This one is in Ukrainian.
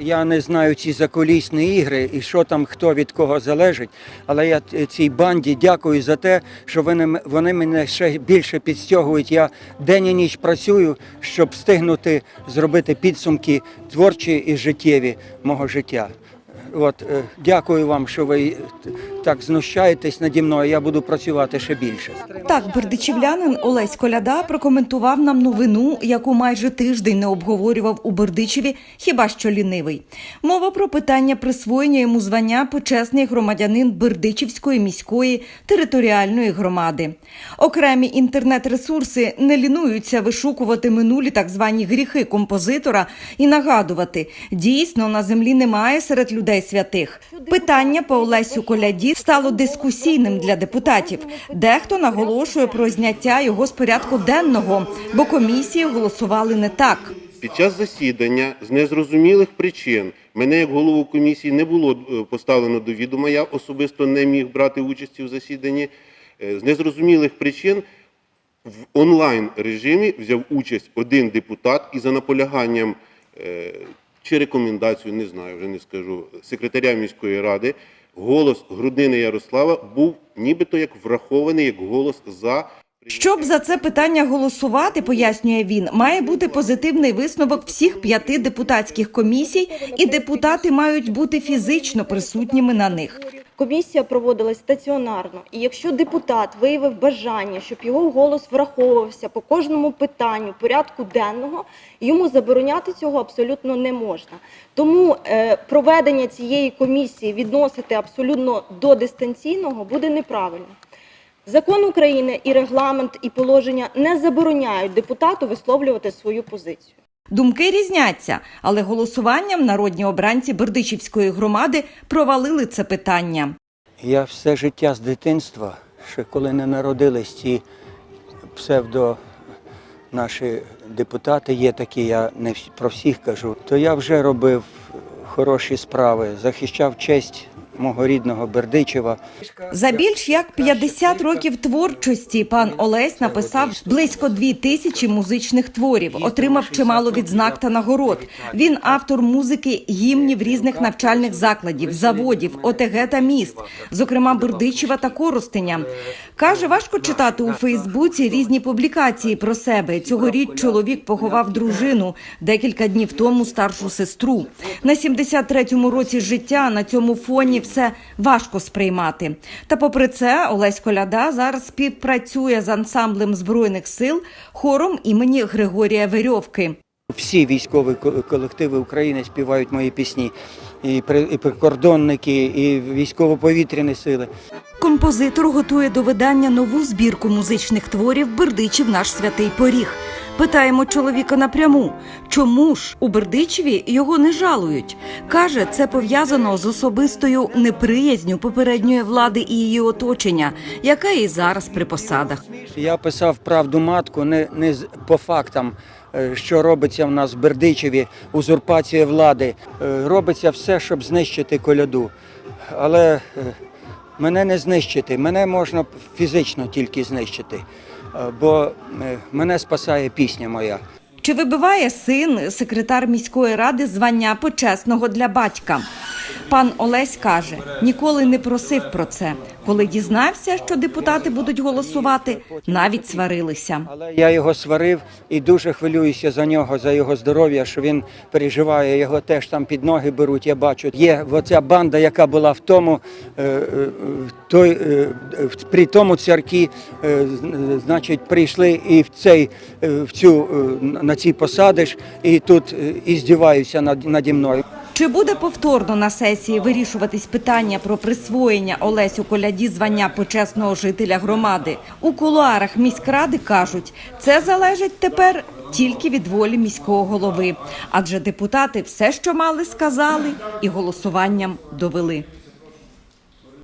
Я не знаю ці закулісні ігри і що там хто від кого залежить, але я цій банді дякую за те, що вони, вони мене ще більше підстягують. Я день і ніч працюю, щоб встигнути зробити підсумки творчі і життєві мого життя. От, е, дякую вам, що ви е, так знущаєтесь наді мною. Я буду працювати ще більше. Так, бердичівлянин Олесь Коляда прокоментував нам новину, яку майже тиждень не обговорював у Бердичеві, хіба що лінивий. Мова про питання присвоєння йому звання почесний громадянин Бердичівської міської територіальної громади. Окремі інтернет-ресурси не лінуються вишукувати минулі так звані гріхи композитора і нагадувати, дійсно на землі немає серед людей святих. Питання по Олесю Коляді стало дискусійним для депутатів. Дехто наголошує про зняття його з порядку денного, бо комісії голосували не так. Під час засідання з незрозумілих причин мене як голову комісії не було е, поставлено до відома. Я особисто не міг брати участі в засіданні. Е, З незрозумілих причин в онлайн режимі взяв участь один депутат і за наполяганням е, чи рекомендацію, не знаю, вже не скажу, секретаря міської ради, голос Груднини Ярослава був нібито як врахований як голос за Щоб за це питання голосувати, пояснює він, має бути позитивний висновок всіх п'яти депутатських комісій, і депутати мають бути фізично присутніми на них. Комісія проводилась стаціонарно, і якщо депутат виявив бажання, щоб його голос враховувався по кожному питанню порядку денного, йому забороняти цього абсолютно не можна. Тому е, проведення цієї комісії відносити абсолютно до дистанційного буде неправильно. Закон України і регламент і положення не забороняють депутату висловлювати свою позицію. Думки різняться, але голосуванням народні обранці Бердичівської громади провалили це питання. Я все життя з дитинства, ще коли не народились ці псевдо наші депутати, є такі, я не про всіх кажу, то я вже робив хороші справи, захищав честь мого рідного Бердичева. За більш як 50 років творчості пан Олесь написав близько дві тисячі музичних творів, отримав чимало відзнак та нагород. Він автор музики гімнів різних навчальних закладів, заводів, ОТГ та міст, зокрема Бердичева та Коростеня. Каже, важко читати у Фейсбуці різні публікації про себе. Цьогоріч чоловік поховав дружину декілька днів тому старшу сестру. На 73-му році життя на цьому фоні все важко сприймати. Та попри це, Олесь Коляда зараз співпрацює з ансамблем збройних сил хором імені Григорія Верьовки. Всі військові колективи України співають мої пісні. І прикордонники, і військово-повітряні сили. Композитор готує до видання нову збірку музичних творів Бердичів наш святий поріг. Питаємо чоловіка напряму, чому ж у Бердичеві його не жалують? Каже, це пов'язано з особистою неприязню попередньої влади і її оточення, яка і зараз при посадах. Я писав правду матку не, не по фактам, е, що робиться в нас в Бердичеві, узурпація влади. Е, Робиться все, щоб знищити коляду. Але е, мене не знищити, мене можна фізично тільки знищити, бо е, мене спасає пісня моя. Чи вибиває син, секретар міської ради, звання почесного для батька? Пан Олесь каже, ніколи не просив про це. Коли дізнався, що депутати будуть голосувати, навіть сварилися. Але я його сварив і дуже хвилююся за нього, за його здоров'я, що він переживає, його теж там під ноги беруть. Я бачу. Є оця банда, яка була в тому, е, е, той, е, при тому церкві, з- значить, прийшли і в цей в цю на ці посади ж, і тут і здіваються над наді мною. Чи буде повторно на сесії вирішуватись питання про присвоєння Олесю Коляді звання почесного жителя громади? У кулуарах міськради кажуть, це залежить тепер тільки від волі міського голови, адже депутати все, що мали, сказали, і голосуванням довели.